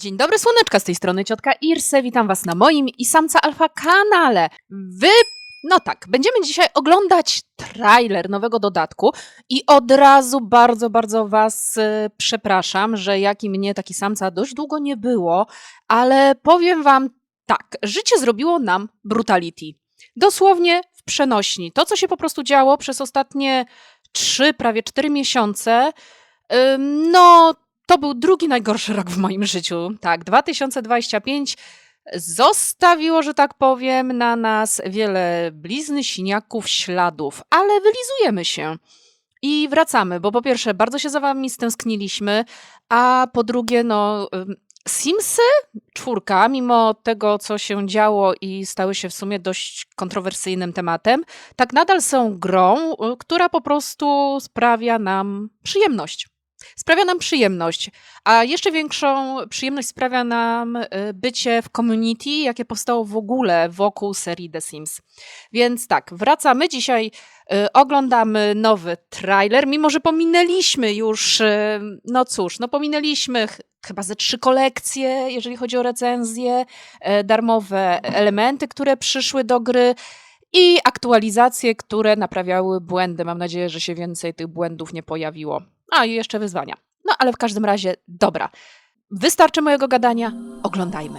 Dzień dobry, słoneczka z tej strony ciotka Irse. Witam Was na moim i samca alfa kanale. Wy. No tak, będziemy dzisiaj oglądać trailer nowego dodatku i od razu bardzo, bardzo Was y, przepraszam, że jak i mnie, taki samca dość długo nie było, ale powiem Wam tak, życie zrobiło nam brutality. Dosłownie w przenośni. To, co się po prostu działo przez ostatnie trzy, prawie cztery miesiące, no to był drugi najgorszy rok w moim życiu. Tak, 2025 zostawiło, że tak powiem, na nas wiele blizny, siniaków, śladów, ale wylizujemy się. I wracamy, bo po pierwsze, bardzo się za wami stęskniliśmy, a po drugie, no, Simsy czwórka, mimo tego, co się działo i stały się w sumie dość kontrowersyjnym tematem, tak nadal są grą, y, która po prostu sprawia nam przyjemność. Sprawia nam przyjemność, a jeszcze większą przyjemność sprawia nam y, bycie w community, jakie powstało w ogóle wokół serii The Sims. Więc tak, wracamy. Dzisiaj y, oglądamy nowy trailer, mimo że pominęliśmy już, y, no cóż, no pominęliśmy ch- chyba ze trzy kolekcje, jeżeli chodzi o recenzje, darmowe elementy, które przyszły do gry i aktualizacje, które naprawiały błędy. Mam nadzieję, że się więcej tych błędów nie pojawiło. A i jeszcze wyzwania. No ale w każdym razie, dobra. Wystarczy mojego gadania, oglądajmy.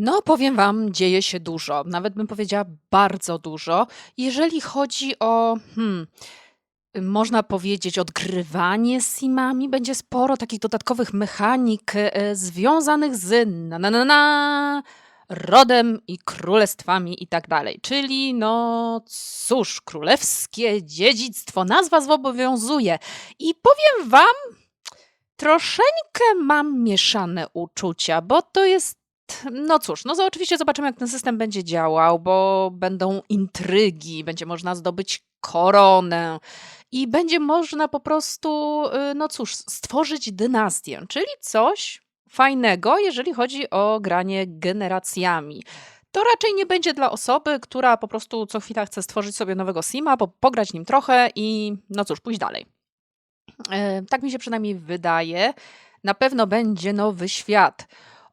No, powiem Wam, dzieje się dużo. Nawet bym powiedziała bardzo dużo. Jeżeli chodzi o, hmm, można powiedzieć, odgrywanie simami, będzie sporo takich dodatkowych mechanik e, związanych z na, na, na, na, rodem i królestwami i tak dalej. Czyli, no cóż, królewskie dziedzictwo, nazwa zobowiązuje. I powiem Wam, troszeczkę mam mieszane uczucia, bo to jest no cóż, no oczywiście zobaczymy, jak ten system będzie działał, bo będą intrygi, będzie można zdobyć koronę i będzie można po prostu, y, no cóż, stworzyć dynastię, czyli coś fajnego, jeżeli chodzi o granie generacjami. to raczej nie będzie dla osoby, która po prostu co chwila chce stworzyć sobie nowego sima, po, pograć nim trochę i no cóż, pójść dalej. E, tak mi się przynajmniej wydaje. Na pewno będzie nowy świat.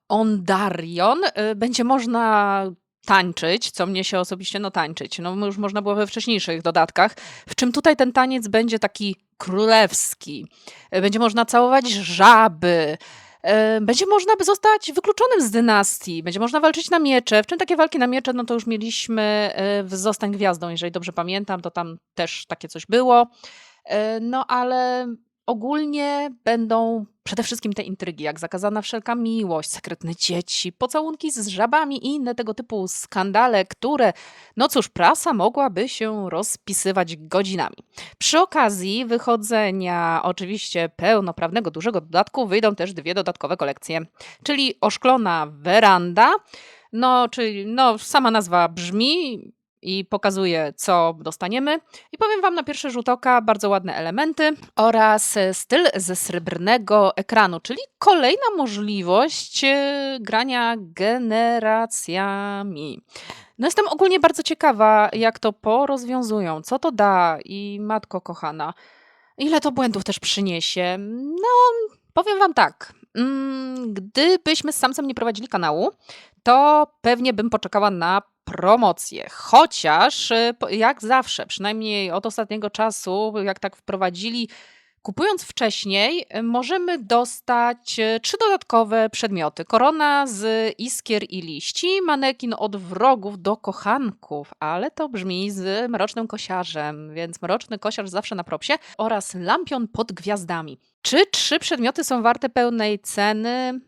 Ondarion e, będzie można tańczyć, co mnie się osobiście no tańczyć. No już można było we wcześniejszych dodatkach, w czym tutaj ten taniec będzie taki królewski. E, Będzie można całować żaby. E, Będzie można by zostać wykluczonym z dynastii, będzie można walczyć na miecze. W czym takie walki na miecze, no to już mieliśmy w Zostań Gwiazdą, jeżeli dobrze pamiętam, to tam też takie coś było. No ale ogólnie będą przede wszystkim te intrygi, jak zakazana wszelka miłość, sekretne dzieci, pocałunki z żabami i inne tego typu skandale, które, no cóż, prasa mogłaby się rozpisywać godzinami. Przy okazji wychodzenia oczywiście pełnoprawnego dużego dodatku wyjdą też dwie dodatkowe kolekcje, czyli oszklona weranda, no czyli no, sama nazwa brzmi i pokazuje co dostaniemy i powiem wam na pierwszy rzut oka bardzo ładne elementy oraz styl ze srebrnego ekranu, czyli kolejna możliwość e, grania generacjami. No jestem ogólnie bardzo ciekawa, jak to porozwiązują, co to da i matko kochana, ile to błędów też przyniesie. No, powiem wam tak, gdybyśmy z Samcem nie prowadzili kanału, to pewnie bym poczekała na promocję. Chociaż y, jak zawsze, przynajmniej od ostatniego czasu, jak tak wprowadzili, kupując wcześniej, możemy dostać y, trzy dodatkowe przedmioty. Korona z iskier i liści, manekin od wrogów do kochanków, ale to brzmi z mrocznym kosiarzem, więc mroczny kosiarz zawsze na propsie oraz lampion pod gwiazdami. Czy trzy przedmioty są warte pełnej ceny?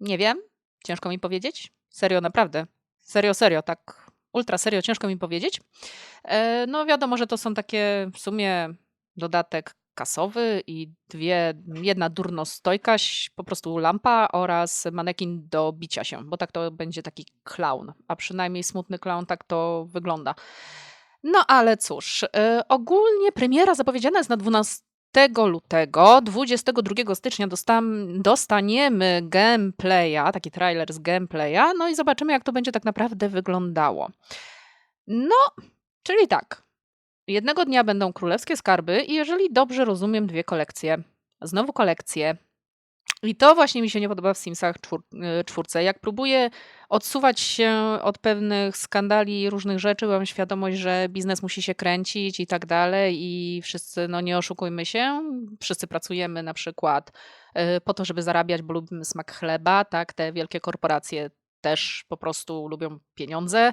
Nie wiem. Ciężko mi powiedzieć. Serio, naprawdę. Serio, serio, tak ultra serio, ciężko mi powiedzieć. E, No wiadomo, że to są takie w sumie dodatek kasowy i dwie, jedna durnostojkaś, po prostu lampa oraz manekin do bicia się, bo tak to będzie taki clown, a przynajmniej smutny clown tak to wygląda. No ale cóż, e, ogólnie premiera zapowiedziana jest na 12 lutego, 22 stycznia dostam, dostaniemy gameplaya, taki trailer z gameplaya, no i zobaczymy, jak to będzie tak naprawdę wyglądało. No, czyli tak. Jednego dnia będą królewskie skarby i jeżeli dobrze rozumiem, dwie kolekcje. Znowu kolekcje. I to właśnie mi się nie podoba w Simsach czwór, y, czwórce. Jak próbuję odsuwać się od pewnych skandali różnych rzeczy, mam świadomość, że biznes musi się kręcić i tak dalej i wszyscy, no nie oszukujmy się, wszyscy pracujemy na przykład y, po to, żeby zarabiać, bo lubimy smak chleba, tak, te wielkie korporacje też po prostu lubią pieniądze.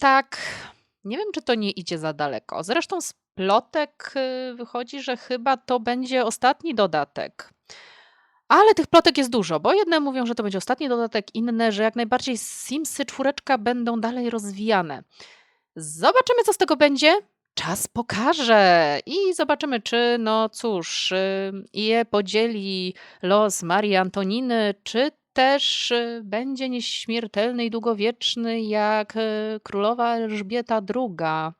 Tak, nie wiem, czy to nie idzie za daleko. Zresztą z plotek y, wychodzi, że chyba to będzie ostatni dodatek. Ale tych plotek jest dużo, bo jedne mówią, że to będzie ostatni dodatek, inne, że jak najbardziej Simsy czwóreczka będą dalej rozwijane. Zobaczymy, co z tego będzie. Czas pokaże i zobaczymy, czy, no cóż, y, je podzieli los Marii Antoniny, czy też y, będzie nieśmiertelny i długowieczny jak y, królowa Elżbieta II.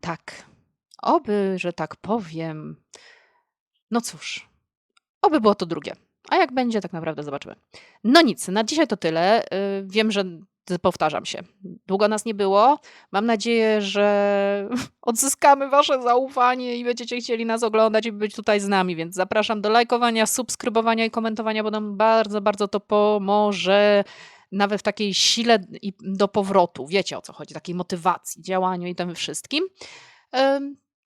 Tak, oby, że tak powiem. No cóż, oby było to drugie. A jak będzie, tak naprawdę zobaczymy. No nic, na dzisiaj to tyle. Y, Wiem, że powtarzam się. Długo nas nie było. Mam nadzieję, że odzyskamy Wasze zaufanie i będziecie chcieli nas oglądać i być tutaj z nami. Więc zapraszam do lajkowania, subskrybowania i komentowania, bo nam bardzo, bardzo to pomoże. Nawet w takiej sile i do powrotu. Wiecie o co chodzi, takiej motywacji, działaniu i tym wszystkim.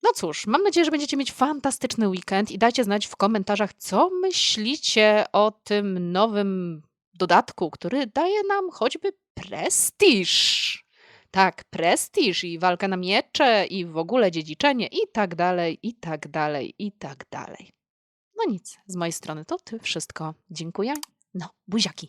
No cóż, mam nadzieję, że będziecie mieć fantastyczny weekend i dajcie znać w komentarzach, co myślicie o tym nowym dodatku, który daje nam choćby prestiż. Tak, prestiż i walkę na miecze i w ogóle dziedziczenie i tak dalej, i tak dalej, i tak dalej. No nic, z mojej strony to ty wszystko. Dziękuję. No, buziaki.